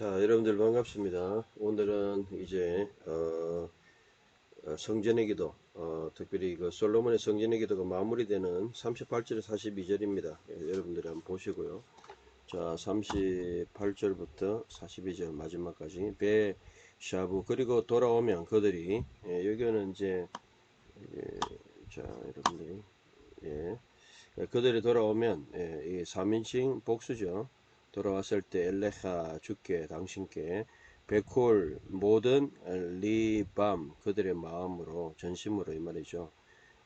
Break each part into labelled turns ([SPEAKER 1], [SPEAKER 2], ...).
[SPEAKER 1] 자, 여러분들 반갑습니다. 오늘은 이제 어, 어, 성전의 기도, 어, 특별히 그 솔로몬의 성전의 기도가 마무리되는 38절 42절입니다. 여러분들이 한번 보시고요. 자, 38절부터 42절 마지막까지 배 샤브 그리고 돌아오면 그들이 예, 여기는 이제 예, 자, 여러분들이 예, 그들이 돌아오면 예, 이 3인칭 복수죠. 돌아왔을 때 엘레하 주께 당신께 베콜 모든 리밤 그들의 마음으로 전심으로 이 말이죠.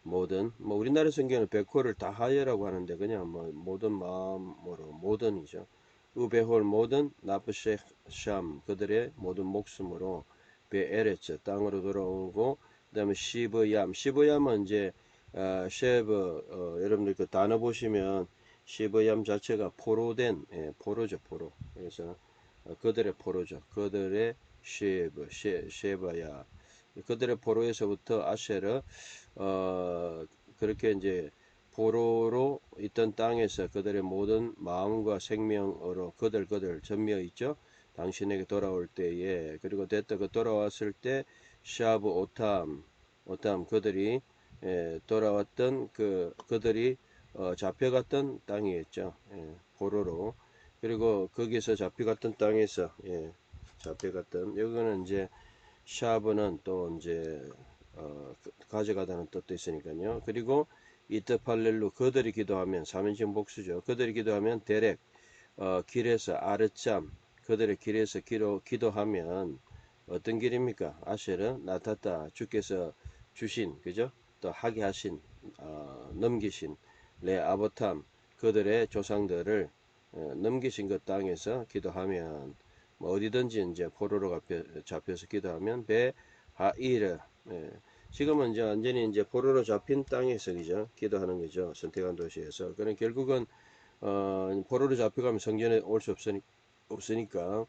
[SPEAKER 1] 모든 뭐 우리나라 성경은 베콜을 다하여라고 하는데 그냥 뭐 모든 마음으로 모든이죠. 우베홀 모든 나프셰샴 그들의 모든 목숨으로 베에레츠 땅으로 돌아오고 그 다음에 시브얌 시브얌은 이제 어, 쉐브 어, 여러분들 그 단어 보시면 시브얌 자체가 포로된 예, 포로죠 포로. 그래서 어, 그들의 포로죠. 그들의 쉐, 쉐바야 그들의 포로에서부터 아쉐르 어 그렇게 이제 포로로 있던 땅에서 그들의 모든 마음과 생명으로 그들 그들 전미어 있죠? 당신에게 돌아올 때에. 그리고 됐다. 그 돌아왔을 때 샤브 오탐 오탐 그들이 예, 돌아왔던 그 그들이 어, 잡혀갔던 땅이었죠. 예, 포로로. 그리고 거기서 잡혀갔던 땅에서 예, 잡혀갔던 여기는 이제 샤브는 또 이제 어, 가져가다는 뜻도 있으니까요. 그리고 이트팔렐루 그들이 기도하면 사면식 복수죠. 그들이 기도하면 대렉 어, 길에서 아르짬 그들의 길에서 기도, 기도하면 어떤 길입니까? 아쉐르 나타타 주께서 주신 그죠? 또 하게 하신 어, 넘기신 레 아버탐 그들의 조상들을 어, 넘기신 그 땅에서 기도하면 뭐 어디든지 이제 포로로 잡혀서 기도하면 배 하이르 예. 지금은 이제 완전히 이제 포로로 잡힌 땅에서 그죠? 기도하는 거죠 선택한 도시에서. 그는 결국은 어, 포로로 잡혀가면 성전에 올 수 없으니, 없으니까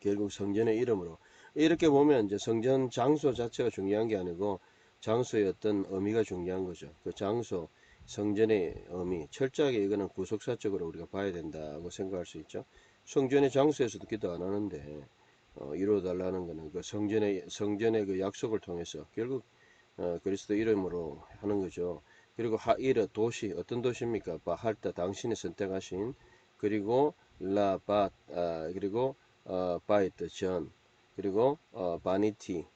[SPEAKER 1] 결국 성전의 이름으로. 이렇게 보면 이제 성전 장소 자체가 중요한 게 아니고 장소의 어떤 의미가 중요한 거죠. 그 장소 성전의 의미, 철저하게 이거는 구속사적으로 우리가 봐야 된다고 생각할 수 있죠. 성전의 장소에서도 기도 안 하는데 어, 이루어 달라는 것은 그 성전의 성전의 그 약속을 통해서 결국 어, 그리스도 이름으로 하는 거죠. 그리고 하이르 도시 어떤 도시입니까? 바할타 당신이 선택하신 그리고 라바 아, 그리고 어, 바이트 전 그리고 어, 바니티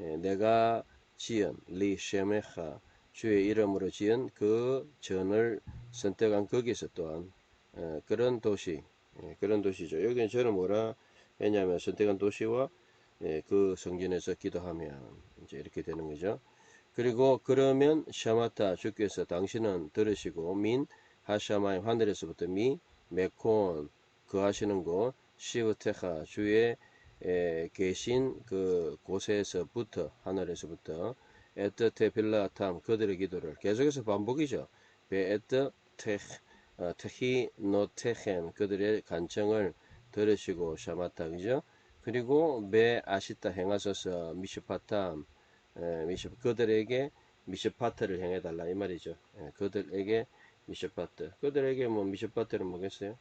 [SPEAKER 1] 예, 내가 지은 리 셰메하 주의 이름으로 지은 그 전을 선택한 거기서 또한 에, 그런 도시 에, 그런 도시죠. 여기는 저는 뭐라 왜냐하면 선택한 도시와 에, 그 성전에서 기도하면 이제 이렇게 되는 거죠. 그리고 그러면 샤마타 주께서 당신은 들으시고 민 하샤마의 하늘에서부터 미 메콘 그 하시는 곳 시우테하 주의 에, 계신 그 곳에서부터 하늘에서부터 에트 테빌라탐 그들의 기도를 계속해서 반복이죠. 베에트 테 어, 테히 노테헨 그들의 간청을 들으시고 샤마타 그죠? 그리고 베 아시타 행하소서 미슈파탐 미슈 그들에게 미슈파트를 행해 달라 이 말이죠. 에, 그들에게 미슈파트 그들에게 뭐 미슈파트는 뭐겠어요?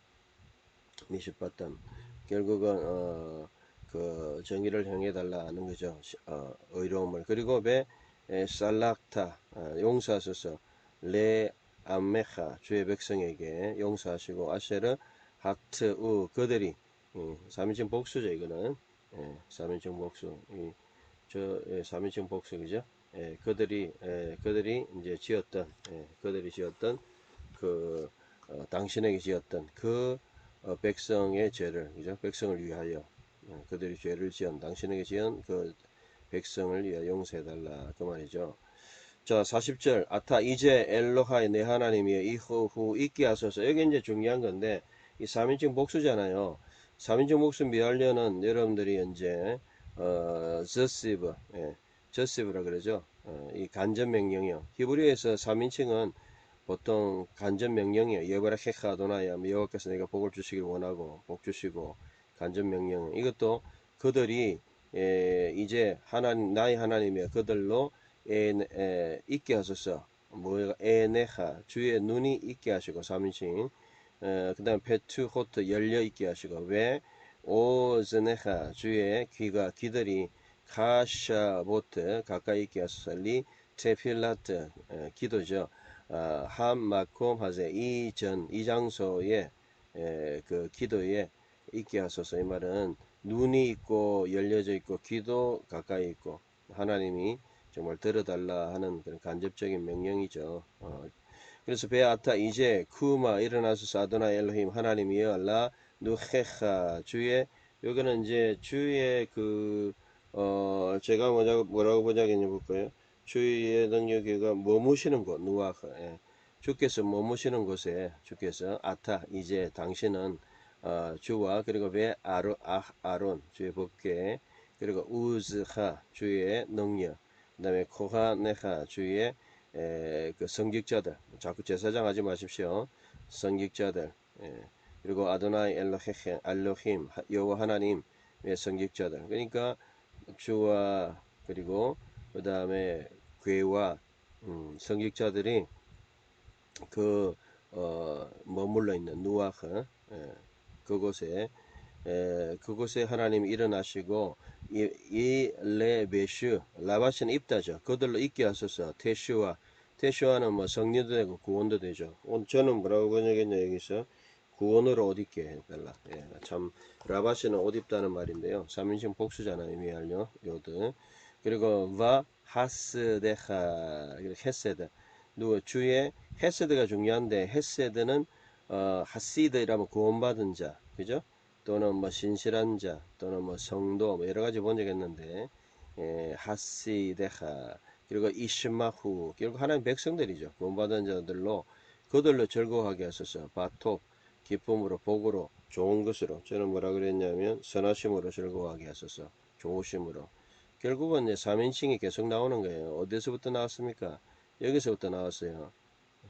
[SPEAKER 1] 미슈파탐 결국은 어, 그 정의를 행해 달라는 거죠. 어, 의로움을 그리고 베 살락타 아, 용서하소서. 레 암메하 주의 백성에게 용서하시고 아쉐르 하트 우 그들이 3인칭 복수죠 이거는. 예, 3인칭 복수. 이, 저 예, 3인칭 복수 그죠? 예, 그들이 예, 그들이 이제 지었던 예, 그들이 지었던 그 어, 당신에게 지었던 그 어, 백성의 죄를 그죠? 백성을 위하여 예, 그들이 죄를 지은 당신에게 지은 그 백성을 위하여 용서해달라 그 말이죠. 자 40절 아타 이제 엘로하의 내 하나님이여 이후 있게 하소서 여기 이제 중요한 건데 이 3인칭 복수잖아요. 3인칭 복수 미하려는 여러분들이 이제 어, 저시브 예, 저시브라 그러죠. 어, 이 간접 명령이요. 히브리에서 3인칭은 보통 간접 명령이요. 예바라 헤카 도나야 여호와께서 내가 복을 주시길 원하고 복 주시고 간접 명령 이것도 그들이 에, 이제 하나님 나의 하나님의 그들로 에, 에, 있게 하소서. 뭐가 에네하 주의 눈이 있게 하시고 삼인칭. 그 다음 페투 호트 열려 있게 하시고 왜? 오즈네하 주의 귀가 귀들이 카샤보트 가까이 있게 하소서. 리 테필라트 에, 기도죠. 아, 함마콤 하세 이전 이 장소에 에, 그 기도에 있게 하소서. 이 말은 눈이 있고 열려져 있고 귀도 가까이 있고 하나님이 정말 들어달라 하는 그런 간접적인 명령이죠. 어, 그래서 베아타 이제 쿠마 일어나소서 아도나 엘로힘 하나님이여 알라 누헤하 주의 여기는 이제 주의 그 어, 제가 뭐라고, 뭐라고 번역했냐 볼까요? 주의 능력이가 머무시는 곳, 누아하. 예. 주께서 머무시는 곳에 주께서 아타, 이제 당신은 어, 주와 그리고 왜 아로, 아, 아론, 주의 법궤, 그리고 우즈하, 주의 능력, 그 다음에 코하네하, 주의 에, 그 성직자들, 자꾸 제사장 하지 마십시오. 성직자들, 예. 그리고 아도나이 엘로헤, 알로힘, 여호와 하나님의 성직자들. 그러니까 주와 그리고 그 다음에 괴와 음, 성직자들이 그 어, 머물러 있는 누아흐 예, 그곳에 에, 그곳에 하나님이 일어나시고 이, 이 레베슈 라바시는 입다죠. 그들로 있게 하소서 테슈와 테슈와는 뭐 성리도 되고 구원도 되죠. 오늘 저는 뭐라고 번역했냐 여기서 구원으로 옷 입게 해달라. 예, 참 라바시는 옷 입다는 말인데요. 3인칭 복수잖아요. 의미하려 요드. 그리고 와 하스데하 헤세드 누구 주의 헤세드가 중요한데 헤세드는 어, 하시드라면 구원받은 자, 그죠? 또는 뭐 신실한 자, 또는 뭐 성도, 뭐 여러 가지 번역했는데 예, 하시데하 그리고 이시마후 결국 하나님 백성들이죠. 구원받은 자들로 그들로 즐거워하게 하소서. 바톱 기쁨으로 복으로 좋은 것으로 저는 뭐라 그랬냐면 선하심으로 즐거워하게 하소서. 좋으심으로 결국은 이제 3인칭이 계속 나오는 거예요. 어디서부터 나왔습니까? 여기서부터 나왔어요.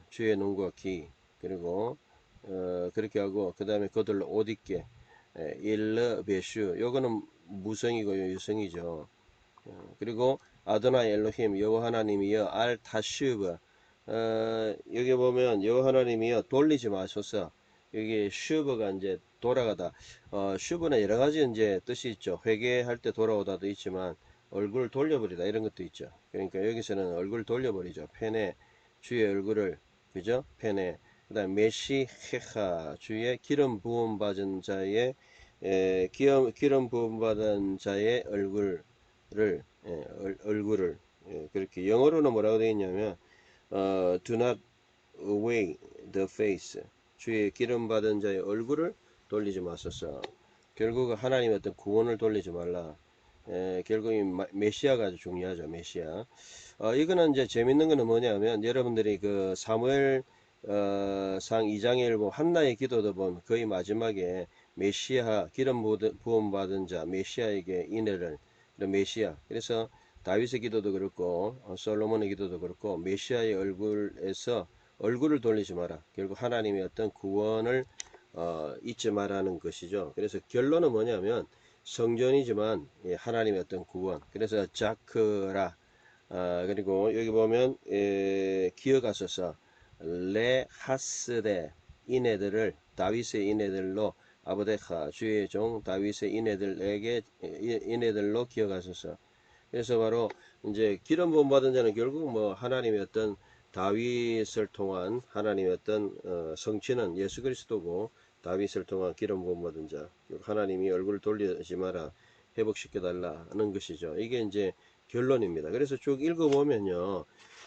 [SPEAKER 1] 주의 눈과 귀 그리고 어, 그렇게 하고 그 다음에 그들로 옷 입게 일러 베슈 요거는 무성이고 유성이죠. 어, 그리고 아도나 엘로힘 여호와 하나님이여 알 타슈브 어, 여기 보면 여호와 하나님이여 돌리지 마소서 여기 슈브가 이제 돌아가다 어, 슈브는 여러 가지 이제 뜻이 있죠. 회개할 때 돌아오다도 있지만 얼굴 돌려버리다 이런 것도 있죠. 그러니까 여기서는 얼굴 돌려버리죠. 펜에 주의 얼굴을 그죠? 펜에 그 다음 메시 헤하 주의 기름 부음 받은 자의 에, 기름 기름 부음 받은 자의 얼굴을 예, 얼, 얼굴을 예, 그렇게 영어로는 뭐라고 되어 있냐면 어, do not away the face 주의 기름 받은 자의 얼굴을 돌리지 마소서. 결국 하나님의 어떤 구원을 돌리지 말라. 에, 결국 이 메시아가 아주 중요하죠. 메시아. 어, 이거는 이제 재밌는 거는 뭐냐면 여러분들이 그 사무엘 어, 상 2장에 일보 한나의 기도도 보면 거의 마지막에 메시아 기름 부음 받은 자 메시아에게 인해를 메시아 그래서 다윗의 기도도 그렇고 어, 솔로몬의 기도도 그렇고 메시아의 얼굴에서 얼굴을 돌리지 마라. 결국 하나님의 어떤 구원을 어, 잊지 말라는 것이죠. 그래서 결론은 뭐냐면 성전이지만 예, 하나님의 어떤 구원. 그래서 자크라 아, 그리고 여기 보면 에, 기억하소서 레 하스데 이네들을 다윗의 이네들로 아브데카 주의 종 다윗의 이네들에게 이네들로 기억하소서. 그래서 바로 이제 기름 부음 받은 자는 결국 뭐 하나님의 어떤 다윗을 통한 하나님의 어떤 어, 성취는 예수 그리스도고 다윗을 통한 기름 부음 받은 자 하나님이 얼굴을 돌리지 마라 회복시켜 달라는 것이죠. 이게 이제 결론입니다. 그래서 쭉 읽어보면요.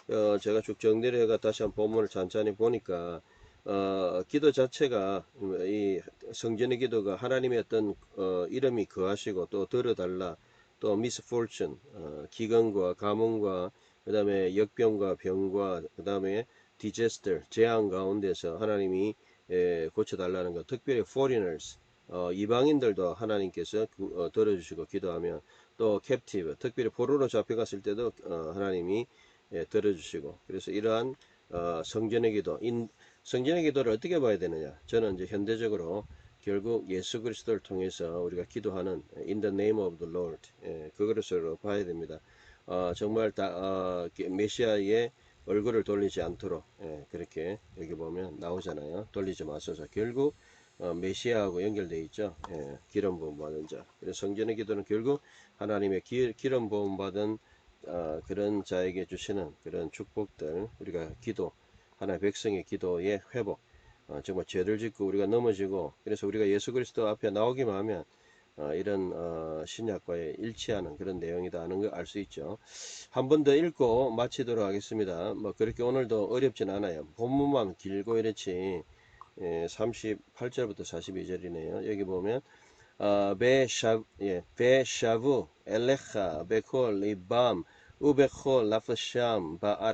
[SPEAKER 1] 어, 제가 쭉 정리를 해가 다시 한 본문을 찬찬히 보니까 어, 기도 자체가 이 성전의 기도가 하나님의 어떤 어, 이름이 거하시고 또 들어달라 또 misfortune 어, 기근과 가뭄과 그 다음에 역병과 병과 그 다음에 디제스터 재앙 가운데서 하나님이 에, 고쳐달라는 것 특별히 foreigners 어, 이방인들도 하나님께서 그, 어, 들어주시고 기도하면 또 captive 특별히 포로로 잡혀갔을 때도 어, 하나님이 예, 들어주시고 그래서 이러한 어, 성전의 기도 인, 성전의 기도를 어떻게 봐야 되느냐 저는 이제 현대적으로 결국 예수 그리스도를 통해서 우리가 기도하는 in the name of the Lord 예, 그것으로 봐야 됩니다. 어, 정말 다 어, 메시아의 얼굴을 돌리지 않도록 예, 그렇게 여기 보면 나오잖아요. 돌리지 마소서. 결국 어, 메시아하고 연결되어 있죠. 예, 기름 부음 받은 자. 그래서 성전의 기도는 결국 하나님의 기, 기름 부음 받은 어, 그런 자에게 주시는 그런 축복들 우리가 기도 하나의 백성의 기도의 회복 어, 정말 죄를 짓고 우리가 넘어지고 그래서 우리가 예수 그리스도 앞에 나오기만 하면 어, 이런 어, 신약과의 일치하는 그런 내용이다 하는 걸 알 수 있죠. 한 번 더 읽고 마치도록 하겠습니다. 뭐 그렇게 오늘도 어렵진 않아요. 본문만 길고 이렇지 예, 38절부터 42절이네요. 여기 보면 어, 베샤 예, 베샤부 엘레카 베콜 리밤 우베콜 라프샴 바아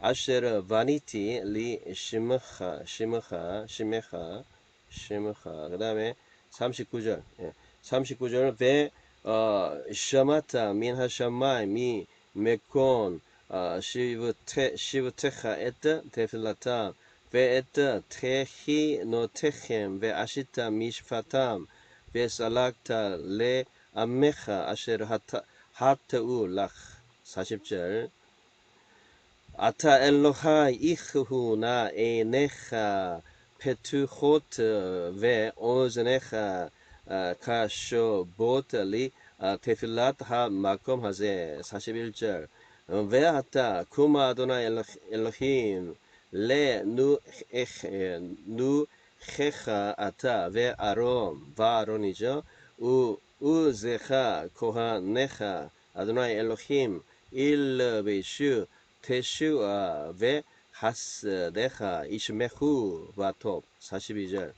[SPEAKER 1] Asher vaniti li shimcha, shimcha, shimcha, shimcha. 그 다음에 39절. ve shamata min hashamay mi mekon shivtecha et tefilatam ve et techi notechem ve ashita mishfatam ve salakta le amecha asher hata hatu lach. 40절. 아타 엘로하 이흐후나 에네하 페투호트 베 오즈네하 카쇼 보트리 테필랏 하 마콤 하제 41절 베하타 쿠마 아도나 엘로힘 레누 테슈아 베 하스 데하 이시메후 바톱 42절.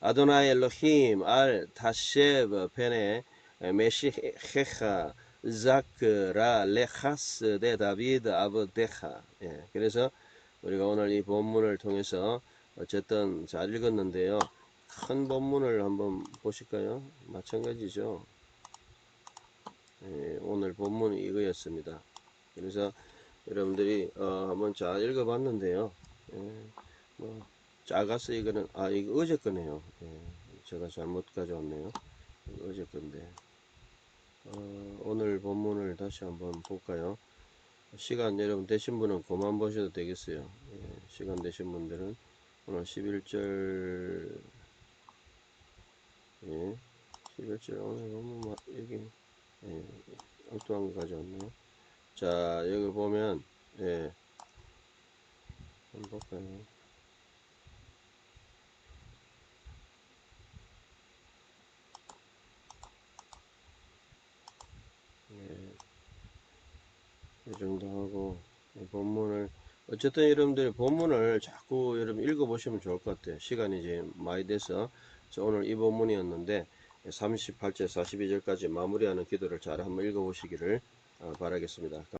[SPEAKER 1] 아도나이 엘로힘 알 타셰브 페네 메시헤하 자크라 레하스 데 다비드 아브데하. 예, 그래서 우리가 오늘 이 본문을 통해서 어쨌든 잘 읽었는데요. 큰 본문을 한번 보실까요? 마찬가지죠. 예, 오늘 본문이 이거였습니다. 그래서 여러분들이 어, 한번 잘 읽어봤는데요. 예, 뭐 작아서 이거는 아 이거 어제 거네요. 예, 제가 잘못 가져왔네요. 어제 건데. 어, 오늘 본문을 다시 한번 볼까요? 시간 여러분 되신 분은 그만 보셔도 되겠어요. 예, 시간 되신 분들은 오늘 11절 예, 11절 오늘 본문 여기 예, 엉뚱한 거 가져왔네요 자 여기 보면 예. 한번 볼까요? 이 정도 하고 이 본문을 어쨌든 여러분들이 본문을 자꾸 여러분 읽어보시면 좋을 것 같아요. 시간이 이제 많이 돼서. 자, 오늘 이 본문이었는데 38절 42절까지 마무리하는 기도를 잘 한번 읽어보시기를 어, 바라겠습니다.